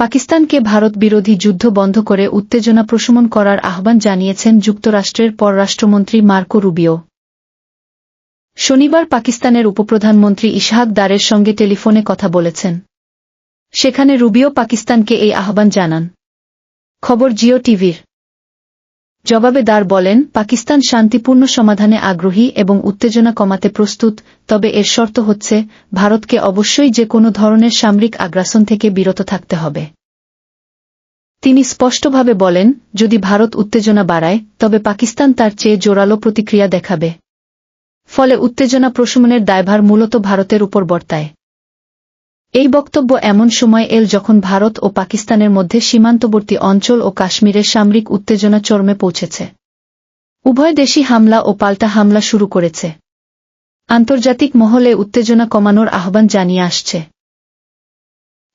পাকিস্তানকে ভারত বিরোধী যুদ্ধ বন্ধ করে উত্তেজনা প্রশমন করার আহ্বান জানিয়েছেন যুক্তরাষ্ট্রের পররাষ্ট্রমন্ত্রী মার্কো রুবিও। শনিবার পাকিস্তানের উপপ্রধানমন্ত্রী ইশাহাক দারের সঙ্গে টেলিফোনে কথা বলেছেন। সেখানে রুবিও পাকিস্তানকে এই আহ্বান জানান। খবর জিও টিভির। জবাবে দার বলেন, পাকিস্তান শান্তিপূর্ণ সমাধানে আগ্রহী এবং উত্তেজনা কমাতে প্রস্তুত, তবে এর শর্ত হচ্ছে, ভারতকে অবশ্যই যে কোনো ধরনের সামরিক আগ্রাসন থেকে বিরত থাকতে হবে। তিনি স্পষ্টভাবে বলেন, যদি ভারত উত্তেজনা বাড়ায়, তবে পাকিস্তান তার চেয়ে জোরালো প্রতিক্রিয়া দেখাবে। ফলে উত্তেজনা প্রশমনের দায়ভার মূলত ভারতের উপর বর্তায়। এই বক্তব্য এমন সময় এল যখন ভারত ও পাকিস্তানের মধ্যে সীমান্তবর্তী অঞ্চল ও কাশ্মীরের সামরিক উত্তেজনা চরমে পৌঁছেছে। উভয় দেশই হামলা ও পাল্টা হামলা শুরু করেছে। আন্তর্জাতিক মহলে উত্তেজনা কমানোর আহ্বান জানিয়ে আসছে।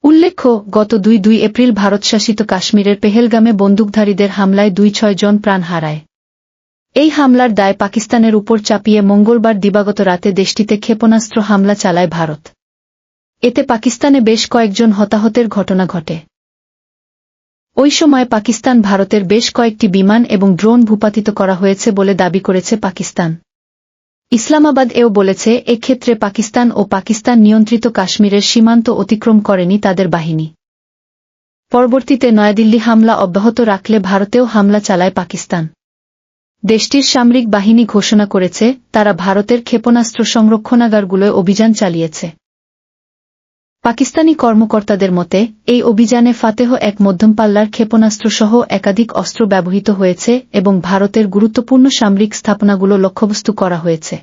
উল্লেখ্য, গত দুই দুই এপ্রিল ভারতশাসিত কাশ্মীরের পেহেলগামে বন্দুকধারীদের হামলায় দুই ছয় জন প্রাণ হারায়। এই হামলার দায় পাকিস্তানের উপর চাপিয়ে মঙ্গলবার দিবাগত রাতে দেশটিতে ক্ষেপণাস্ত্র হামলা চালায় ভারত। এতে পাকিস্তানে বেশ কয়েকজন হতাহতের ঘটনা ঘটে। ওই সময় পাকিস্তান ভারতের বেশ কয়েকটি বিমান এবং ড্রোন ভূপাতিত করা হয়েছে বলে দাবি করেছে পাকিস্তান। ইসলামাবাদ এও বলেছে, এক্ষেত্রে পাকিস্তান ও পাকিস্তান নিয়ন্ত্রিত কাশ্মীরের সীমান্ত অতিক্রম করেনি তাদের বাহিনী। পরবর্তীতে নয়াদিল্লি হামলা অব্যাহত রাখলে ভারতেও হামলা চালায় পাকিস্তান। দেশটির সামরিক বাহিনী ঘোষণা করেছে, তারা ভারতের ক্ষেপণাস্ত্র সংরক্ষণাগারগুলোয় অভিযান চালিয়েছে। পাকিস্তানি কর্মকর্তাদের মতে, এই অভিযানে ফাতেহ এক মধ্যম পাল্লার ক্ষেপণাস্ত্রসহ একাধিক অস্ত্র ব্যবহৃত হয়েছে এবং ভারতের গুরুত্বপূর্ণ সামরিক স্থাপনাগুলো লক্ষ্যবস্তু করা হয়েছে।